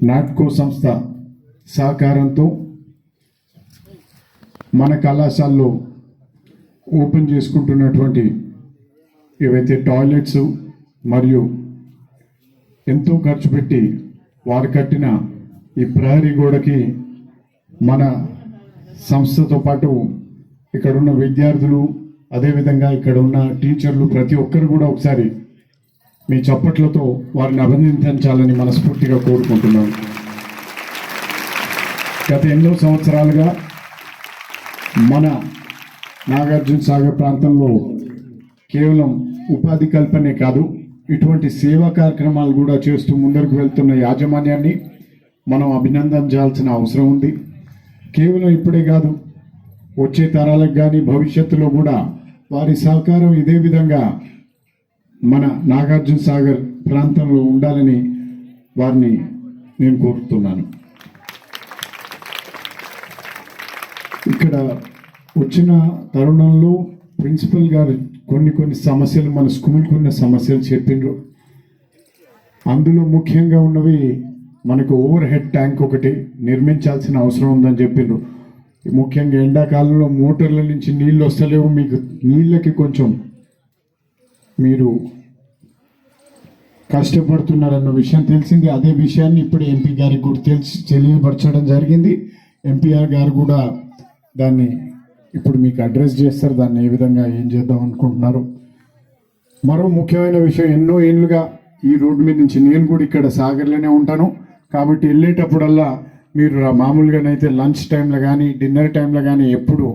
నాట్కో సంస్థ సహకారంతో మన కళాశాలలో ఓపెన్ చేసుకుంటున్నటువంటి ఏవైతే టాయిలెట్స్ మరియు ఎంతో ఖర్చు పెట్టి వారు కట్టిన ఈ ప్రహరీ గోడకి మన సంస్థతో పాటు ఇక్కడ ఉన్న విద్యార్థులు అదేవిధంగా ఇక్కడ ఉన్న టీచర్లు ప్రతి ఒక్కరు కూడా ఒకసారి మీ చప్పట్లతో వారిని అభినందించాలని మనస్ఫూర్తిగా కోరుకుంటున్నాను గత ఎన్నో సంవత్సరాలుగా మన నాగార్జున సాగర్ ప్రాంతంలో కేవలం ఉపాధి కల్పనే కాదు ఇటువంటి సేవా కార్యక్రమాలు కూడా చేస్తూ ముందరకు వెళ్తున్న యాజమాన్యాన్ని మనం అభినందించాల్సిన అవసరం ఉంది. కేవలం ఇప్పుడే కాదు వచ్చే తరాలకు కానీ భవిష్యత్తులో కూడా వారి సహకారం ఇదే విధంగా మన నాగార్జున సాగర్ ప్రాంతంలో ఉండాలని వారిని నేను కోరుతున్నాను. ఇక్కడ వచ్చిన తరుణంలో ప్రిన్సిపల్ గారు కొన్ని కొన్ని సమస్యలు మన స్కూల్కి ఉన్న సమస్యలు చెప్పిండ్రు అందులో ముఖ్యంగా ఉన్నవి మనకు ఓవర్ హెడ్ ట్యాంక్ ఒకటి నిర్మించాల్సిన అవసరం ఉందని చెప్పిండ్రు ముఖ్యంగా ఎండాకాలంలో మోటార్ల నుంచి నీళ్ళు వస్తలేవు మీకు నీళ్ళకి కొంచెం మీరు కష్టపడుతున్నారన్న విషయం తెలిసింది. అదే విషయాన్ని ఇప్పుడు ఎంపీ గారికి కూడా తెలిసి తెలియపరచడం జరిగింది. ఎంపీఆర్ గారు కూడా దాన్ని ఇప్పుడు మీకు అడ్రస్ చేస్తారు. దాన్ని ఏ విధంగా ఏం చేద్దాం అనుకుంటున్నారు? మరో ముఖ్యమైన విషయం ఎన్నో ఏళ్ళుగా ఈ రోడ్డు మీద నుంచి నేను కూడా ఇక్కడ సాగర్లోనే ఉంటాను. కాబట్టి వెళ్ళేటప్పుడల్లా మీరు మామూలుగానైతే లంచ్ టైంలో కానీ డిన్నర్ టైంలో కానీ ఎప్పుడు